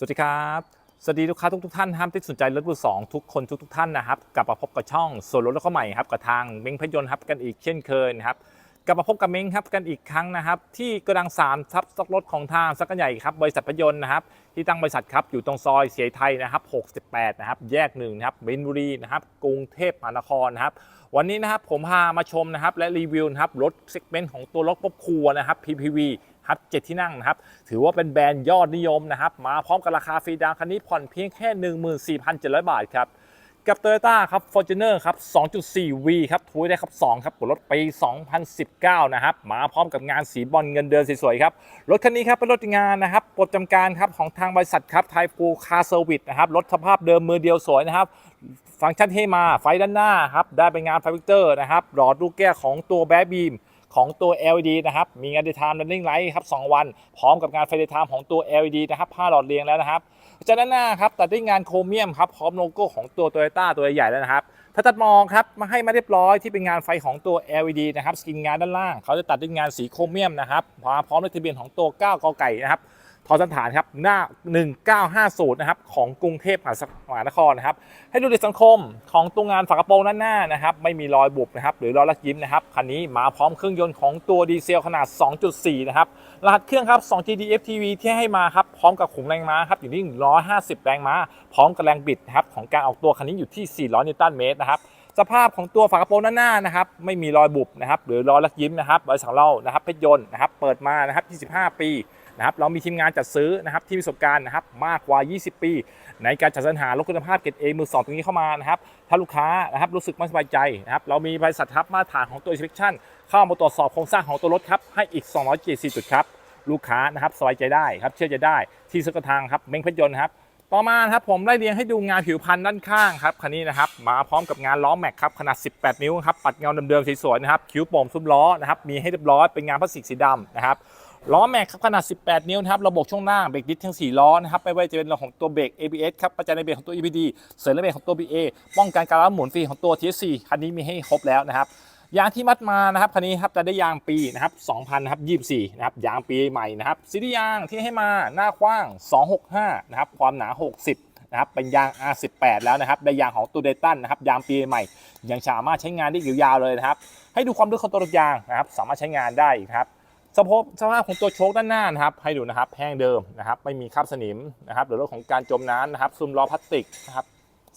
สวัสดีครับ สวัสดีลูกค้าทุกทุกท่านครับที่สนใจรถมือสองทุกคนทุกทุกท่านนะครับกลับมาพบกับช่องส่วนรถเข้าใหม่ครับกับทางเม้งพยนต์ครับกันอีกเช่นเคยนะครับกลับมาพบกับเม้งครับกันอีกครั้งนะครับ ที่กระดังสามทับสต็อกรถของทางสักกันใหญ่ครับบริษัทพยนต์นะครับที่ตั้งบริษัทครับอยู่ตรงซอยเสียไทยนะครับ68นะครับแยกหนึ่งนะครับมินบุรีนะครับกรุงเทพมหานครนะครับ วันนี้นะครับผมพามาชมนะครับและรีวิวนะครับรถเซกเมนต์ของตัวรถครอบครัวนะครับ PPV ครับเจ็ดที่นั่งนะครับ ถือว่าเป็นแบรนด์ยอดนิยมนะครับ มาพร้อมกับราคาฟรีดาวคันนี้ผ่อนเพียงแค่ 14,700 บาทครับ กับ Toyota ครับ Fortuner ครับ 2.4V ครับทุยได้ครับ 2 ครับรถปี 2019 นะครับ มาพร้อมกับงานสีบอลเงินเดือนสวยๆครับ รถคันนี้ครับเป็นรถงานนะครับปลดจำการครับของทางบริษัทครับไทฟูคาร์เซอร์วิสนะครับ รถสภาพเดิมมือเดียวสวยนะครับ ฟังก์ชันที่มาไฟด้านหน้าครับ ได้เป็นงานไฟวิกเตอร์นะครับ หลอดลูกแก้วของตัวแบบีมของตัว LED นะครับ มีงานเด y t ไทม์ running light ครับ 2 วัน พร้อมกับงานไฟเด y t ไทม์ของตัว LED นะครับผ้าหลอดเรียงแล้วนะครับ จากด้านหน้าครับตัดด้วยงานโครเมียมครับพร้อมโลโก้ของตัวโตโยต้าตัวใหญ่แล้วนะครับถ้าตัดมองครับมาให้มาเรียบร้อยที่เป็นงานไฟของตัว LED นะครับสกินงานด้านล่าง เขาจะตัดด้วยงานสีโครเมียมนะครับพร้อมด้วยทะเบียนของตัว 9กอไก่นะครับ ทอสันฐานครับหน้า 1950นะครับของกรุงเทพมหานครนะครับ ให้ดูในสังคมของตัวงานฝากระโปรงด้านหน้านะครับ ไม่มีรอยบุบนะครับ หรือรอยลักยิ้มนะครับ คันนี้มาพร้อมเครื่องยนต์ของตัวดีเซลขนาด 2.4 นะครับ รหัสเครื่องครับ 2GD FTV ที่ให้มาครับ พร้อมกับขุมแรงม้าครับอยู่ที่ 150 แรงม้า พร้อมกับแรงบิดนะครับของการออกตัวคันนี้อยู่ที่ 400 นิวตันเมตรนะครับสภาพของตัวฝากระโปรงด้านหน้านะครับไม่มีรอยบุบนะครับหรือรอยลักยิ้มนะครับบริษัทของเรานะครับเพชรยนต์นะครับเปิดมานะครับ 25 ปี นะครับเรามีทีมงานจัดซื้อนะครับที่มีประสบการณ์นะครับมากกว่า 20 ปี ในการจัดสรรหารถคุณภาพเกรดเอมือสองตรงนี้เข้ามานะครับถ้าลูกค้านะครับรู้สึกไม่สบายใจนะครับเรามีบริษัททับมาตรฐานของตัว inspection เข้ามาตรวจสอบโครงสร้างของตัวรถครับให้อีก 274 จุดครับลูกค้านะครับสบายใจได้ครับเชื่อใจได้ที่สุดทางครับเม้งเพชรยนต์ครับต่อมาครับผมไล่เรียงให้ดูงานผิวพันธุ์ด้านข้างครับคันนี้นะครับมาพร้อมกับงานล้อแม็กครับขนาด 18 นิ้วครับปัดเงาเดิมๆสวยๆนะครับคิ้วโป่งซุ้มล้อนะครับมีให้เรียบร้อยเป็นงานพลาสติกสีดำนะครับ ล้อแม็กครับขนาด 18 นิ้วนะครับ ระบบช่วงหน้าเบรกดิสทั้ง 4 ล้อนะครับ ไม่ว่าจะเป็นระบบของตัวเบรก ABS ครับ ประจันในเบรกของตัว EPD เสริมในเบรกของตัว BA ป้องกันการล้มหมุนฟรีของตัว TSC คันนี้มีให้ครบแล้วนะครับ ยางที่มัดมานะครับ คันนี้ครับจะได้ยางปีนะครับ2000นะครับ24นะครับ ยางปีใหม่นะครับซีรีส์ยางที่ให้มาหน้ากว้าง 265นะครับ ความหนา 60นะครับเป็นยาง R18 แล้วนะครับได้ยางของตัวเดตันนะครับยางปีใหม่ ยังสามารถใช้งานได้ยาวๆเลยนะครับ ให้ดูความลึกของตัวยางนะครับ สามารถใช้งานได้ครับ สภาพสภาพของตัวโชคด้านหน้านะครับ ให้ดูนะครับแห้งเดิมนะครับ ไม่มีคราบสนิมนะครับหรือเรื่องของการจมน้ำนะครับ ซุ้มล้อพลาสติกนะครับ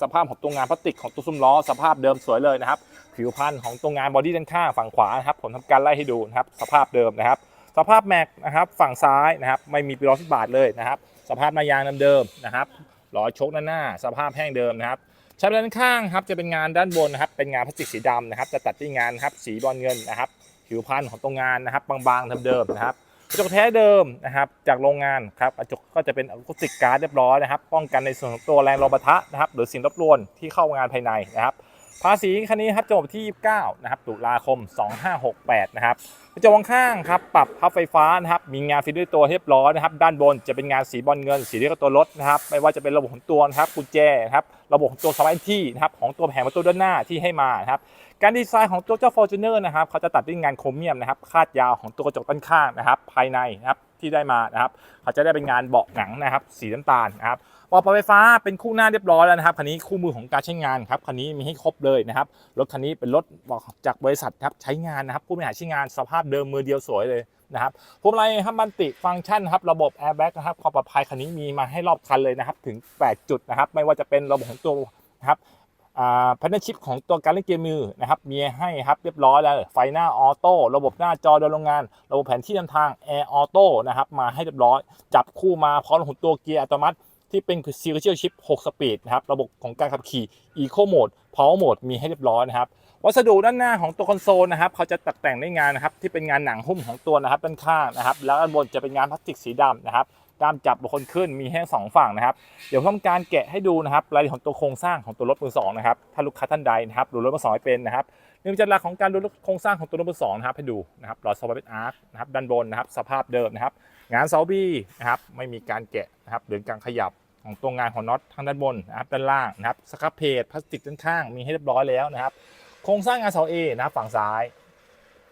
สภาพของตัวงานพลาสติกของตัวซุ้มล้อสภาพเดิมสวยเลยนะครับ ผิวพันธุ์ของตัวงานบอดี้ด้านข้างฝั่งขวานะครับผมทำการไล่ให้ดูนะครับ สภาพเดิมนะครับ สภาพแม็กนะครับ ฝั่งซ้ายนะครับ ไม่มีปีล้อสิบบาทเลยนะครับ สภาพหน้ายางเดิมๆนะครับล้อชกด้านหน้า สภาพแห้งเดิมนะครับใช้นด้านข้างครับจะเป็นงานด้านบนนะครับ เป็นงานพลาสติกสีดำนะครับ จะตัดที่งานครับสีบอลเงินนะครับ ผิวพันธุ์ของตัวงานนะครับบางๆเดิมๆนะครับกระจกแท้เดิมนะครับ จากโรงงานครับกระจกก็จะเป็นอะคูสติกการ์ดเรียบร้อยนะครับ ป้องกันในส่วนของตัวแรงลมปะทะนะครับ หรือสิ่งรบกวนที่เข้างานภายในนะครับ ภาษีคันนี้ครับจะหมดที่ 29 นะครับตุลาคม 2568 นะครับกระจกข้างครับปรับพับไฟฟ้านะครับมีงานฟิตด้วยตัวเรียบร้อยนะครับ ด้านบนจะเป็นงานสีบอลเงิน สีเดียกตัวรถนะครับ ไม่ว่าจะเป็นระบบของตัวนะครับกุญแจนะครับระบบของตัวสมาร์ทที่นะครับของตัวแผงประตูด้านหน้าที่ให้มานะครับ การดีไซน์ของตัวเจ้า Fortuner นะครับเขาจะตัดด้วยงานโครเมียมนะครับคาดยาวของตัวกระจกด้านข้างนะครับ ภายในนะครับที่ได้มานะครับเขาจะได้เป็นงานเบาะหนังนะครับสีน้ำตาลนะครับวอลปรับไฟฟ้าเป็นคู่หน้าเรียบร้อยแล้วนะครับคันนี้คู่มือของการใช้งานครับคันนี้มีให้ครบเลยนะครับรถคันนี้เป็นรถจากบริษัทครับใช้งานนะครับผู้บริหารใช้งานสภาพเดิมมือเดียวสวยเลยนะครับพวงมาลัยครับบันติฟังก์ชันครับระบบแอร์แบ็กนะครับความปลอดภัยคันนี้มีมาให้รอบคันเลยนะครับถึง 8 จุดนะครับไม่ว่าจะเป็นระบบของตัวนะครับ พันธชิปของตัวการเล่นเกมมือนะครับมีให้ครับเรียบร้อยแล้วไฟหน้าออโต้ระบบหน้าจอโดยโรงงาน ระบบแผนที่นำทางแอร์ออโต้นะครับมาให้เรียบร้อย จับคู่มาพร้อมกับตัวเกียร์อัตโนมัติ ที่เป็นซีเรียลชิป 6 สปีดนะครับระบบของการขับขี่ Eco Mode Power Mode มีให้เรียบร้อยนะครับวัสดุด้านหน้าของตัวคอนโซลนะครับเขาจะตกแต่งด้วยงานนะครับที่เป็นงานหนังหุ้มของตัวนะครับด้านข้างนะครับแล้วด้านบนจะเป็นงานพลาสติกสีดำนะครับ ด้ามจับบุคคลขึ้นมีให้สองฝั่งนะครับ เดี๋ยวทำการแกะให้ดูนะครับรายละเอียดของตัวโครงสร้างของตัวรถมือสองนะครับถ้าลูกค้าท่านใดนะครับดูรถมือสองไม่เป็นนะครับเนื่องจากหลักของการดูโครงสร้างของตัวรถมือสองนะครับให้ดูนะครับรอยสวอปเป็นอาร์คนะครับด้านบนนะครับสภาพเดิมนะครับ งานเสาบี้นะครับไม่มีการแกะนะครับหรือการขยับของตัวงานของน็อตทางด้านบนนะครับด้านล่างนะครับสครับเพจพลาสติกด้านข้างมีให้เรียบร้อยแล้วนะครับ โครงสร้างงานเสาเอนะครับฝั่งซ้าย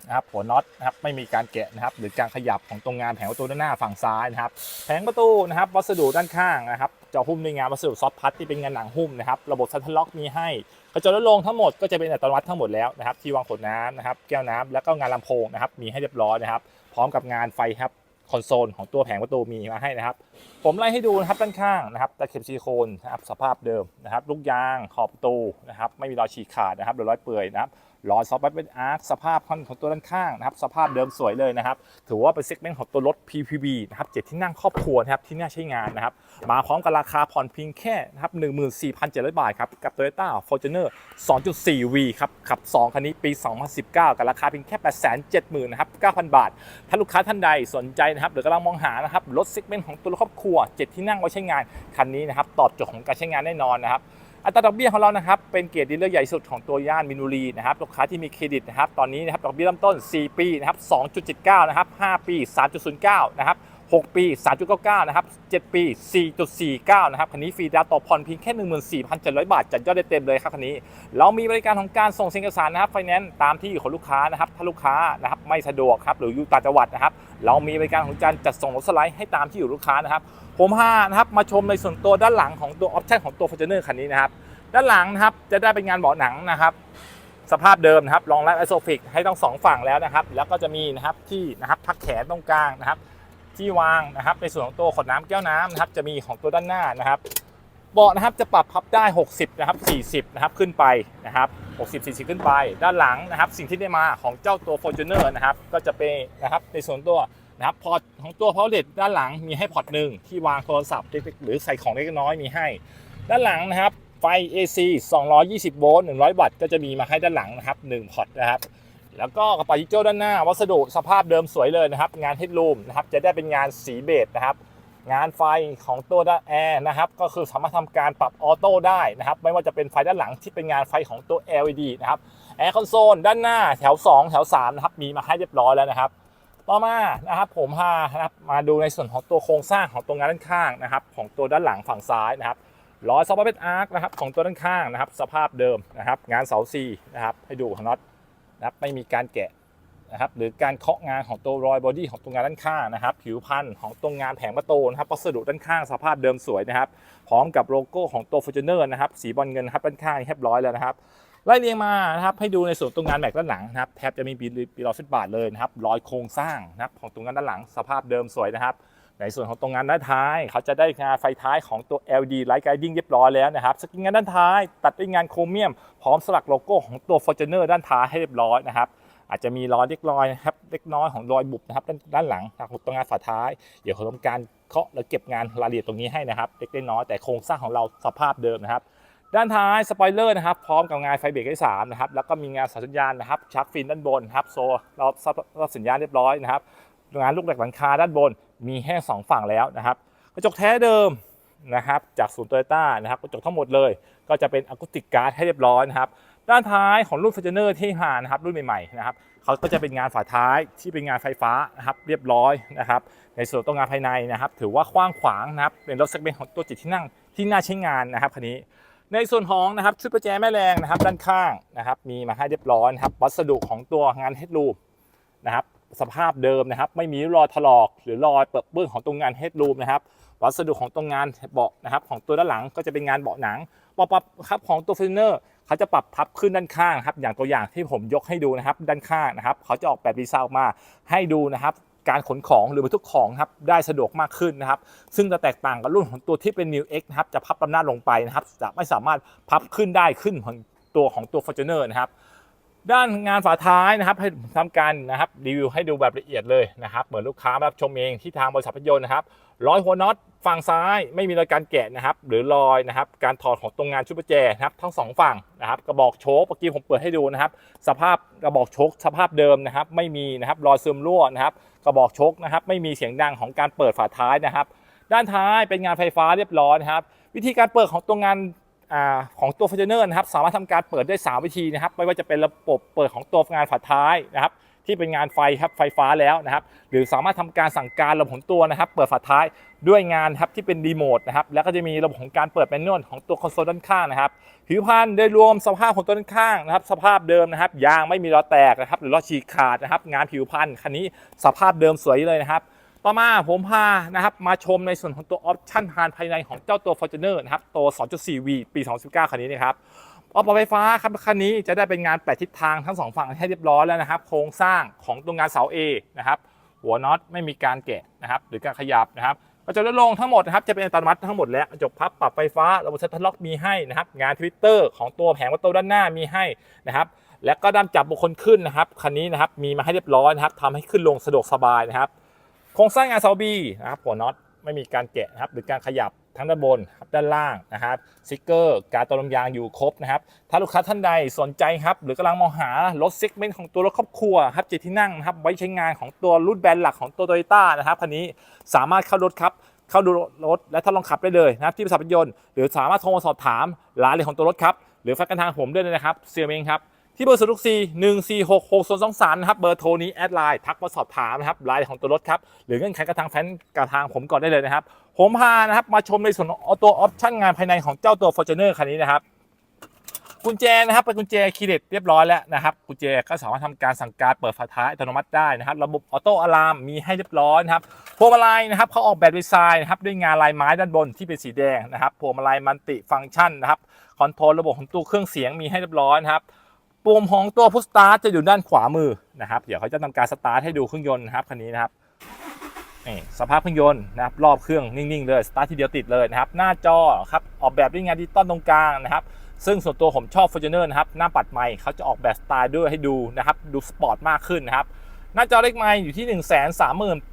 นะครับหัวน็อตนะครับไม่มีการแกะนะครับ หรือการขยับของตรงงานแผงประตูด้านหน้าฝั่งซ้ายนะครับ แผงประตูนะครับวัสดุด้านข้างนะครับจะหุ้มด้วยงานวัสดุซอฟต์พัดที่เป็นงานหนังหุ้มนะครับระบบซันทล็อกมีให้กระจกลดลงทั้งหมดก็จะเป็นอัตโนมัติทั้งหมดแล้วนะครับที่วางขวดน้ำนะครับแก้วน้ำแล้วก็งานลำโพงนะครับมีให้เรียบร้อยนะครับ พร้อมกับงานไฟครับคอนโซลของตัวแผงประตูมีมาให้นะครับ ผมไล่ให้ดูนะครับด้านข้างนะครับตะเข็บซิลิโคนนะครับสภาพเดิมนะครับลูกยางขอบประตูนะครับไม่มีรอยฉีกขาดนะครับหรือรอยเปื่อยนะครับ รอยซอฟต์เป็นอาร์คสภาพของตัวด้านข้างนะครับสภาพเดิมสวยเลยนะครับถือว่าเป็นเซกเมนต์ของตัวรถ PPV นะครับเจ็ดที่นั่งครอบครัวนะครับที่น่าใช้งานนะครับมาพร้อมกับราคาผ่อนเพียงแค่นะครับ14,700บาทครับกับ Toyota Fortuner 2.4V ครับขับ 2 คันนี้ปี 2019 กับราคาเพียงแค่ 870,000นะครับ9,000 บาท ถ้าลูกค้าท่านใดสนใจนะครับหรือกำลังมองหานะครับรถเซกเมนต์ของตัวรถครอบครัว 7 ที่นั่งไว้ใช้งานคันนี้นะครับตอบโจทย์ของการใช้งานแน่นอนนะครับ อัตราดอกเบี้ยของเรานะครับเป็นเกียรติดีลเลอร์ใหญ่สุดของตัวย่านมินูรีนะครับลูกค้าที่มีเครดิตนะครับตอนนี้นะครับดอกเบี้ยเริ่มต้น 4 ปีนะครับ2.79 นะครับ 5 ปี 3.09 นะครับ 6 ปี 3.99 นะครับ 7 ปี 4.49 นะครับ คันนี้ฟรีดาวต่อผ่อนเพียงแค่ 14,700 บาท จัดยอดได้เต็มเลยครับคันนี้ เรามีบริการของการส่งสินค้านะครับไฟแนนซ์ตามที่อยู่ของลูกค้านะครับ ถ้าลูกค้านะครับไม่สะดวกครับ หรืออยู่ต่างจังหวัดนะครับ เรามีบริการของการจัดส่งรถสไลด์ให้ตามที่อยู่ลูกค้านะครับ ผมพานะครับ มาชมในส่วนตัวด้านหลังของตัวออปชั่นของตัว f o r t u n e r คันนี้นะครับ ด้านหลังนะครับ จะได้เป็นงานเบาะหนังนะครับสภาพเดิมนะครับรองรับไอโซฟิกให้ต้องสองฝั่งแล้วนะครับ แล้วก็จะมีนะครับที่นะครับพักแขนตรงกลางนะครับ ที่วางนะครับ ในส่วนของตัวขวดน้ำแก้วน้ำนะครับ จะมีของตัวด้านหน้านะครับเบาะนะครับจะปรับพับได้ 60 นะครับ 40 นะครับขึ้นไปนะครับ 60 40 ขึ้นไป ด้านหลังนะครับ สิ่งที่ได้มาของเจ้าตัว Fortuner นะครับ ก็จะเป็นนะครับในส่วนตัวนะครับพอร์ตของตัว power LED ด้านหลังมีให้พอร์ตหนึ่งที่วางโทรศัพท์หรือใส่ของเล็กน้อยมีให้ ด้านหลังนะครับไฟ AC 220 โวลต์ 100 วัตต์ ก็จะมีมาให้ด้านหลังนะครับ 1 พอร์ตนะครับ แล้วก็กระเป๋ายิงโจ้ด้านหน้า วัสดุสภาพเดิมสวยเลยนะครับ งานเฮดรูมนะครับ จะได้เป็นงานสีเบจนะครับ งานไฟของตัวด้านแอร์นะครับ ก็คือสามารถทำการปรับออโต้ได้นะครับ ไม่ว่าจะเป็นไฟด้านหลังที่เป็นงานไฟของตัว LED นะครับแอร์คอนโซลด้านหน้าแถว 2 แถว3นะครับ มีมาให้เรียบร้อยแล้วนะครับ ต่อมานะครับผมพานะครับมาดูในส่วนของตัวโครงสร้างของตัวงานด้านข้างนะครับ ของตัวด้านหลังฝั่งซ้ายนะครับล้อซอฟต์แวร์อาร์คนะครับของตัวด้านข้างนะครับ สภาพเดิมนะครับ งานเสาซีนะครับ ให้ดูของน็อต นะครับไม่มีการแกะนะครับหรือการเคาะงานของตัวรอยบอดี้ของตัวงานด้านข้างนะครับ ผิวพันธุ์ของตัวงานแผงประตูนะครับวัสดุด้านข้างสภาพเดิมสวยนะครับ พร้อมกับโลโก้ของตัว Fortuner นะครับสีบอลเงินครับด้านข้างเรียบร้อยแล้วนะครับไล่เรียงมานะครับให้ดูในส่วนตัวงานแม็กด้านหลังนะครับแทบจะมีปีรอยฟิตบาทเลยนะครับรอยโครงสร้างนะครับของตัวงานด้านหลังสภาพเดิมสวยนะครับ ในส่วนของตรงงานด้านท้าย เขาจะได้งานไฟท้ายของตัว LED Light Guiding เรียบร้อยแล้วนะครับสกินงานด้านท้าย ตัดด้วยงานโครเมียม พร้อมสลักโลโก้ของตัว Fortuner ด้านท้ายให้เรียบร้อยนะครับอาจจะมีรอยเล็กรอยนะครับเล็กน้อยของรอยบุบนะครับด้านานหลังนะครับตรงงานฝาท้าย เดี๋ยวผมทำการเคาะแล้วเก็บงานรายละเอียดตรงนี้ให้นะครับเล็กน้อยแต่โครงสร้างของเราสภาพเดิมนะครับด้านท้ายสปอยเลอร์นะครับพร้อมกับงานไฟเบรกให้3นะครับแล้วก็มีงานสัญญาณนะครับชักฟินด้านบนนะครับโซ่เรารับสัญญาณเรียบร้อยนะครับงานลูกเหล็กหลังคาด้านบน มีแห้งสองฝั่งแล้วนะครับ กระจกแท้เดิมนะครับจากศูนย์โตโยต้านะครับกระจกทั้งหมดเลย ก็จะเป็นอะคูติกการ์ดให้เรียบร้อยนะครับด้านท้ายของรุ่น f o r t u n e r ที่หานะครับรุ่นใหม่ๆนะครับเขาก็จะเป็นงานฝาท้ายที่เป็นงานไฟฟ้านะครับเรียบร้อยนะครับในส่วนตัวงานภายในนะครับถือว่ากว้างขวางนะครับเป็นรถเซกเมนต์ของตัวจิตที่นั่งที่น่าใช้งานนะครับคันนี้ ในส่วนของนะครับชุดประแจแม่แรงนะครับด้านข้างนะครับมีมาให้เรียบร้อยนะครับวัสดุของตัวงานเฮดรูมนะครับ สภาพเดิมนะครับ ไม่มีรอยถลอกหรือรอยเปิดเปื้อนของตรงงานเฮดรูมนะครับ วัสดุของตรงงานเบาะนะครับ ของตัวด้านหลังก็จะเป็นงานเบาะหนังปรับครับของตัวฟิลเนอร์เขาจะปรับพับขึ้นด้านข้างครับ อย่างตัวอย่างที่ผมยกให้ดูนะครับ ด้านข้างนะครับ เขาจะออกแบบดีไซน์ออกมาให้ดูนะครับการขนของหรือบรรทุกของครับได้สะดวกมากขึ้นนะครับ ซึ่งจะแตกต่างกับรุ่นของตัวที่เป็น New X นะครับจะพับลำหน้าลงไปนะครับ จะไม่สามารถพับขึ้นได้ขึ้นของตัวของตัว Fortuner นะครับ ด้านงานฝาท้ายนะครับให้ทำการนะครับรีวิวให้ดูแบบละเอียดเลยนะครับเหมือนลูกค้ามารับชมเองที่ทางบริษัทพยนต์นะครับร้อยหัวน็อตฝั่งซ้ายไม่มีรอยการแกะนะครับ หรือรอยนะครับ การถอดของตรงงานชุดประแจนะครับ ทั้งสองฝั่งนะครับกระบอกโชคเมื่อกี้ผมเปิดให้ดูนะครับ สภาพกระบอกโชคสภาพเดิมนะครับ ไม่มีนะครับรอยซึมรั่วนะครับ กระบอกโชคนะครับ ไม่มีเสียงดังของการเปิดฝาท้ายนะครับ ด้านท้ายเป็นงานไฟฟ้าเรียบร้อยนะครับ วิธีการเปิดของตัวงาน ของตัว f o r t u n e r นะครับสามารถทำการเปิดได้ 3 วิธีนะครับ ไม่ว่าจะเป็นระบบเปิดของตัวงานฝาท้ายนะครับ ที่เป็นงานไฟครับไฟฟ้าแล้วนะครับ หรือสามารถทำการสั่งการระบบของตัวนะครับ เปิดฝาท้ายด้วยงานครับที่เป็นรีโมทนะครับ แล้วก็จะมีระบบของการเปิดแมนนวลของตัวคอนโซลด้านข้างนะครับผิวพรรณโดยรวมสภาพของตัวด้านข้างนะครับ สภาพเดิมนะครับยางไม่มีรอยแตกนะครับ หรือรอยฉีกขาดนะครับ งานผิวพรรณคันนี้สภาพเดิมสวยเลยนะครับ ต่อมาผมพานะครับมาชมในส่วนของตัวออปชั่นพานภายในของเจ้าตัว Fortuner นะครับตัว 2.4V ปี 2019 คันนี้นะครับออกไฟฟ้าครับคันนี้จะได้เป็นงานแปดทิศทางทั้งสองฝั่งให้เรียบร้อยแล้วนะครับ โครงสร้างของตัวงานเสา A นะครับหัวน็อตไม่มีการแกะนะครับหรือการขยับนะครับกระจกลดลงทั้งหมดนะครับจะเป็นอัตโนมัติทั้งหมดแล้วกระจกพับปรับไฟฟ้าระบบเซ็ตล็อกมีให้นะครับงานทวิตเตอร์ของตัวแผงประตูด้านหน้ามีให้นะครับและก็ด้ามจับบุคคลขึ้นนะครับคันนี้นะครับมีมาให้เรียบร้อยนะครับทำให้ขึ้นลงสะดวกสบายนะครับ โครงสร้างงานเสาบีนะครับหัวน็อตไม่มีการแกะนะครับหรือการขยับทั้งด้านบนด้านล่างนะครับสติกเกอร์ การตวลมยางอยู่ครบนะครับ ถ้าลูกค้าท่านใดสนใจครับ หรือกำลังมองหารถเซกเมนต์ของตัวรถครอบครัวครับเจ็ดที่นั่งนะครับไว้ใช้งานของตัวรุ่นแบรนด์หลักของตัวโตโยต้านะครับคันนี้สามารถเข้ารถครับเข้าดูรถและทดลองขับได้เลยนะครับที่บริษัทรถยนต์หรือสามารถโทรมาสอบถามรายละเอียของตัวรถครับหรือแฟกกันทางผมได้เลยนะครับเซียเมงครับ ที่เบอร์ศูนย์สี่หนึ่งสี่หกหกศูนย์สองสามนะครับเบอร์โทรนี้แอดไลน์ทักมาสอบถามนะครับรายละเอียดของตัวรถครับหรือเงื่อนไขกระทางแฟนกระทางผมก่อนได้เลยนะครับ ผมพานะครับมาชมในส่วนของตัวออปชั่นงานภายในของเจ้าตัว Fortuner คันนี้นะครับกุญแจนะครับเป็นกุญแจคีย์เลตเรียบร้อยแล้วนะครับกุญแจก็สามารถทำการสั่งการเปิดฝาท้ายอัตโนมัติได้นะครับ ระบบออโต้อะลามมีให้เรียบร้อยนะครับพวงมาลัยนะครับเขาออกแบบดีไซน์นะครับด้วยงานลายไม้ด้านบนที่เป็นสีแดงนะครับพวงมาลัยมันติฟังก์ชันนะครับคอนโทรลระบบของตู้เครื่องเสียงมีให้เรียบร้อยนะครับ ปุ่มของตัวพุทสตาร์ทจะอยู่ด้านขวามือนะครับ เดี๋ยวเขาจะทำการสตาร์ทให้ดูเครื่องยนต์นะครับคันนี้นะครับนี่สภาพเครื่องยนต์นะครับรอบเครื่องนิ่งๆเลยสตาร์ททีเดียวติดเลยนะครับ หน้าจอครับออกแบบด้วยงานดิจิตอลตรงกลางนะครับ ซึ่งส่วนตัวผมชอบ Fortuner นะครับหน้าปัดใหม่เขาจะออกแบบสไตล์ด้วยให้ดูนะครับดูสปอร์ตมากขึ้นนะครับ หน้าจอเล็กไม้อยู่ที่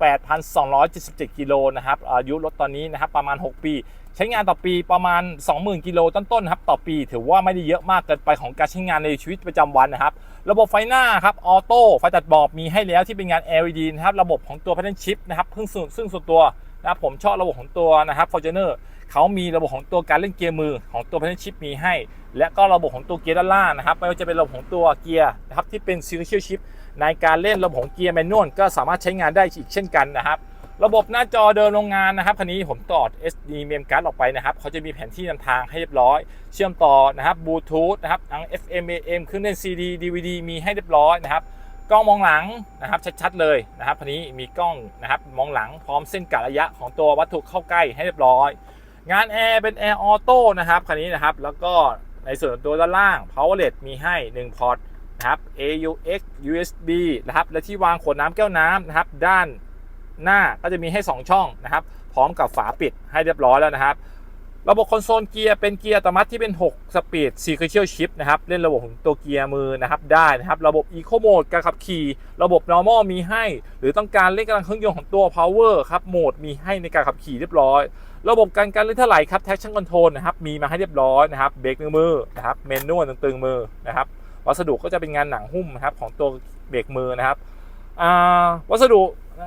138,277กิโลนะครับอายุรถตอนนี้นะครับประมาณ 6 ปี ใช้งานต่อปีประมาณ 20,000กิโลต้นๆครับต่อปี ถือว่าไม่ได้เยอะมากเกินไปของการใช้งานในชีวิตประจำวันนะครับ ระบบไฟหน้าครับออโต้ไฟตัดหมอกมีให้แล้วที่เป็นงาน LED นะครับระบบของตัว Pattern Chip นะครับเพิ่งซึ่งซึ่งส่วนตัวนะครับผมชอบระบบของตัวนะครับ Fortuner เขามีระบบของตัวการเล่นเกียร์มือของตัว Pattern Chip มีให้ และก็ระบบของตัวเกียร์ด้านล่างนะครับไม่ว่าจะเป็นระบบของตัวเกียร์นะครับที่เป็น Sequential Shift ในการเล่นระบบของเกียร์แมนนวลก็สามารถใช้งานได้อีกเช่นกันนะครับ ระบบหน้าจอเดินโรงงานนะครับคันนี้ผมต่อ SD mem card ออกไปนะครับเขาจะมีแผนที่นำทางให้เรียบร้อย เชื่อมต่อนะครับบลูทูธนะครับทั้ง FM AM เครื่องเล่น CD DVD มีให้เรียบร้อยนะครับกล้องมองหลังนะครับชัดๆเลยนะครับคันนี้มีกล้องนะครับมองหลังพร้อมเส้นกะระยะของตัววัตถุเข้าใกล้ให้เรียบร้อย งานแอร์เป็นแอร์ออโต้นะครับคันนี้นะครับแล้วก็ในส่วนตัวด้านล่าง powerlet มีให้ 1 พอร์ต นะครับ AUX USB นะครับและที่วางขวดน้ำแก้วน้ำนะครับด้านหน้าก็จะมีให้ 2 ช่องนะครับ พร้อมกับฝาปิดให้เรียบร้อยแล้วนะครับ ระบบคอนโซลเกียร์เป็นเกียร์อัตโนมัติที่เป็น 6 สปีด sequential shift นะครับ เล่นระบบของตัวเกียร์มือนะครับได้นะครับ ระบบ eco mode การขับขี่ ระบบ normal มีให้ หรือต้องการเล่นกำลังเครื่องยนต์ของตัว power ครับโหมดมีให้ในการขับขี่เรียบร้อย ระบบการการเล่นเท่าไหร่ครับ traction control นะครับมีมาให้เรียบร้อยนะครับเบรกมือมือนะครับเมนวลตึงๆมือนะครับ วัสดุก็จะเป็นงานหนังหุ้มนะครับของตัวเบรกมือนะครับวัสดุ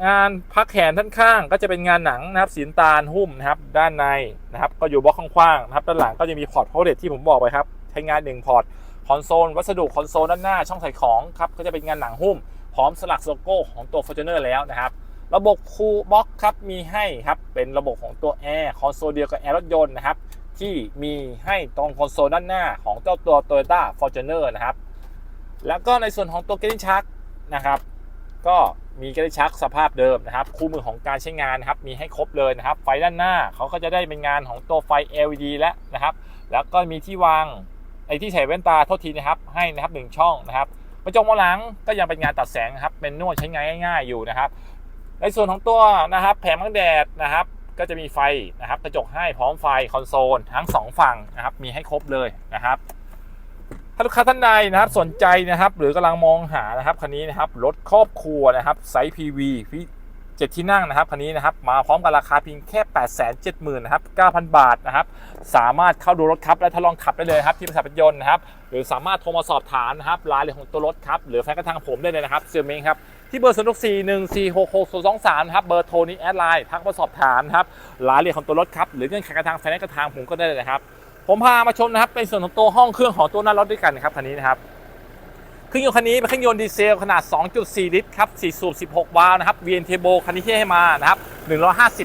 งานพักแขนท่านข้าง ก็จะเป็นงานหนังนะครับสีนตาลหุ้มนะครับด้านในนะครับก็อยู่บล็อกข้างๆนะครับด้านหลังก็จะมีพอร์ตพาวเวอร์เที่ผมบอกไปครับใช้งาน1พอร์ตคอนโซลวัสดุคอนโซลด้านหน้าช่องใส่ของครับก็จะเป็นงานหนังหุ้ม พร้อมสลักโลโก้ของตัว Fortuner แล้วนะครับระบบคูลบ็อกครับมีให้ครับเป็นระบบของตัวแอร์คอนโซลเดียวกับแอร์รถยนต์นะครับที่มีให้ตรงคอนโซลด้านหน้าของเจ้าตัว Toyota Fortuner นะครับ แล้วก็ในส่วนของตัวเกลิชักนะครับ ก็มีเกลิชักสภาพเดิมนะครับ คู่มือของการใช้งานนะครับ มีให้ครบเลยนะครับ ไฟด้านหน้าเขาก็จะได้เป็นงานของตัวไฟ LED แล้วนะครับ แล้วก็มีที่วางไอ้ที่ใส่แว่นตาโทษทีนะครับ ให้นะครับหนึ่งช่องนะครับกระจกมองหลังก็ยังเป็นงานตัดแสงนะครับ เป็นนวดใช้งานง่ายๆอยู่นะครับ ในส่วนของตัวนะครับ แผงบังแดดนะครับ ก็จะมีไฟนะครับ กระจกให้พร้อมไฟคอนโซลทั้งสองฝั่งนะครับ มีให้ครบเลยนะครับ ถ้าลูกค้าท่านใดนะครับสนใจนะครับ หรือกำลังมองหานะครับคันนี้นะครับรถครอบครัวนะครับไซส์ PV เจ็ดที่นั่งนะครับคันนี้นะครับมาพร้อมกับราคาเพียงแค่ 8 7 0 0 0 0นะครับ9,000 บาทนะครับสามารถเข้าดูรถครับและทดลองขับได้เลยครับที่บริษัทรถยนต์นะครับหรือสามารถโทรมาสอบถามนะครับรายละเอียดของตัวรถครับหรือแฟนกระทางผมได้เลยนะครับเซียเมงครับที่เบอร์ศูนย์สี่หนึ่งสี่หกหกศูนย์สองสามนะครับเบอร์โทรนี้แอดไลน์ทักมาสอบถามนะครับรายละเอียดของตัวรถครับหรือเงื่อนไขกระทางแฟนกระทางผมก็ได้เลยนะครับ ผมพามาชมนะครับในส่วนของตัวห้องเครื่องของตัวหน้ารถด้วยกันนะครับคันนี้นะครับเครื่องยนต์คันนี้เป็นเครื่องยนต์ดีเซลขนาด 2.4 ลิตรครับ4สูบ 16 วาล์วนะครับ VN Turbo คันนี้ที่ให้มานะครับ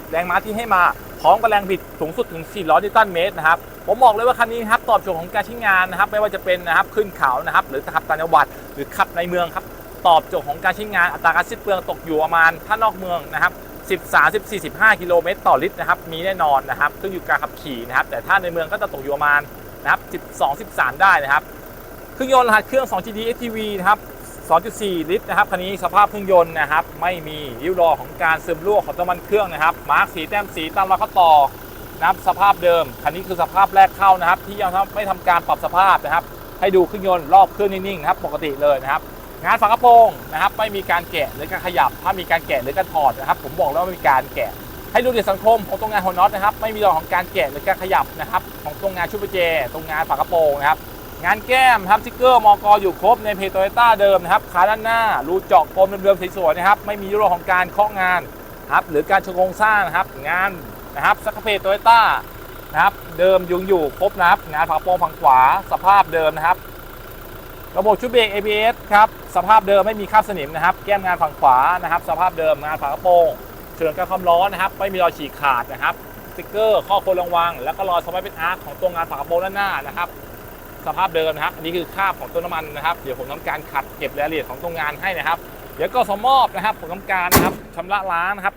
150 แรงม้าที่ให้มา พร้อมกับแรงบิดสูงสุดถึง 400 นิวตันเมตรนะครับ ผมบอกเลยว่าคันนี้ครับตอบโจทย์ของการใช้งานนะครับ ไม่ว่าจะเป็นนะครับขึ้นเขานะครับ หรือขับต่างจังหวัด หรือขับในเมืองครับ ตอบโจทย์ของการใช้งานอัตราการสิ้นเปลืองตกอยู่ประมาณถ้านอกเมืองนะครับ 13 14 15กิโลเมตรต่อลิตรนะครับ มีแน่นอนนะครับขึ้นอยู่กับการขับขี่นะครับ แต่ถ้าในเมืองก็จะตกอยู่ประมาณนะครับ12 13 ได้นะครับ เครื่องยนต์รหัสเครื่อง 2GD STV นะครับ 2.4 ลิตรนะครับ คันนี้สภาพเครื่องยนต์นะครับ ไม่มีริ้วรอยของการซึมรั่วของน้ำมันเครื่องนะครับ มาร์กสีแต้มสีตามรอยข้อต่อนะครับสภาพเดิม คันนี้คือสภาพแรกเข้านะครับ ที่ยังไม่ทำการปรับสภาพนะครับ ให้ดูเครื่องยนต์รอบเครื่องนิ่งๆนะครับ ปกติเลยนะครับ งานฝากระโปรงนะครับไม่มีการแกะหรือการขยับ ถ้ามีการแกะหรือการถอดนะครับ ผมบอกแล้วว่าไม่มีการแกะ ให้ดูในสังคมของตรงงานหัวน็อตนะครับ ไม่มีรอยของการแกะหรือการขยับนะครับ ของตรงงานชุบเปอร์เจตรงงานฝากระโปรงนะครับงานแก้มครับสติกเกอร์มอกอยู่ครบในเพจโตโยต้าเดิมนะครับขาด้านหน้า รูเจาะกลมเดิมๆสวยๆนะครับ ไม่มีรูของการเคาะงานครับหรือการชงโครงสร้างนะครับ งานนะครับสักเพจโตโยต้านะครับเดิมยุงอยู่ครบนะครับ งานฝากระโปรงฝั่งขวาสภาพเดิมนะครับ ระบบชุดเบรก ABS ครับ สภาพเดิมไม่มีคราบสนิมนะครับ แก้มงานฝั่งขวานะครับ สภาพเดิมงานฝากระโปรงเชิงการความร้อนนะครับ ไม่มีรอยฉีกขาดนะครับ สติ๊กเกอร์ข้อควรระวัง แล้วก็รอยสมัยเป็นอาร์คของตัวงานฝากระโปรงด้านหน้านะครับ สภาพเดิมนะครับอันนี้คือคราบของต้นน้ำมันนะครับ เดี๋ยวผมทำการขัดเก็บรายละเอียดของตรงงานให้นะครับ เดี๋ยวก็สมอบนะครับ ผมทำการนะครับชำระล้างนะครับ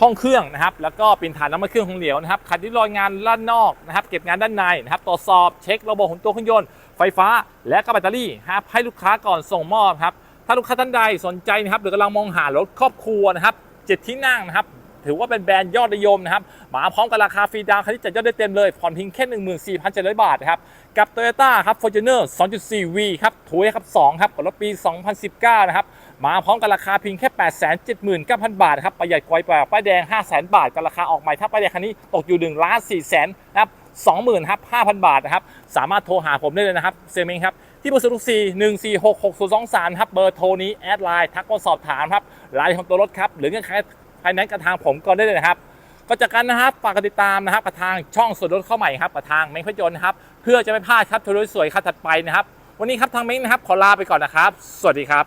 ห้องเครื่องนะครับ แล้วก็ปินฐานน้ำมันเครื่องของเหลวนะครับขัดริ้วรอยงานด้านนอกนะครับ เก็บงานด้านในนะครับ ตรวจสอบเช็คระบบของตัวเครื่องยนต์ ไฟฟ้า และก็แบตเตอรี่ครับให้ลูกค้าก่อนส่งมอบครับ ถ้าลูกค้าท่านใดสนใจนะครับหรือกำลังมองหารถครอบครัวนะครับเจ็ดที่นั่งนะครับถือว่าเป็นแบรนด์ยอดนิยมนะครับ มาพร้อมกับราคาฟรีดาวคันที่จัดยอดได้เต็มเลย ผ่อนเพียงแค่ 14,700 บาทครับ กับ Toyota ครับ Fortuner 2.4V ครับถุยครับ2ครับกับรถปี 2019 นะครับ มาพร้อมกับราคาเพียงแค่ 879,000 บาทครับ ประหยัดกว่าป้ายแดง 500,000 บาทกับราคาออกใหม่ถ้าป้ายแดงคันนี้ตกอยู่1ล้าน4แสนนะครับ 20,000ครับ5,000 บาทนะครับ สามารถโทรหาผมได้เลยนะครับเซมิงครับ ที่เบอร์ศูนย์สี่หนึ่งสี่หกหกศูนย์สองสามครับ เบอร์โทรนี้แอดไลน์ทักมาสอบถามครับรายของตัวรถครับ หรือเงื่อนไขภายในกับทางผมก็ได้เลยนะครับก็จากกันนะครับฝากกดติดตามนะครับกับทางช่องส่วนลดเข้าใหม่ครับกับทางเม้งพยนต์นครับเพื่อจะไม่พลาดครับทัวร์สวยครับถัดไปนะครับ วันนี้ครับทางเม้งนะครับขอลาไปก่อนนะครับ สวัสดีครับ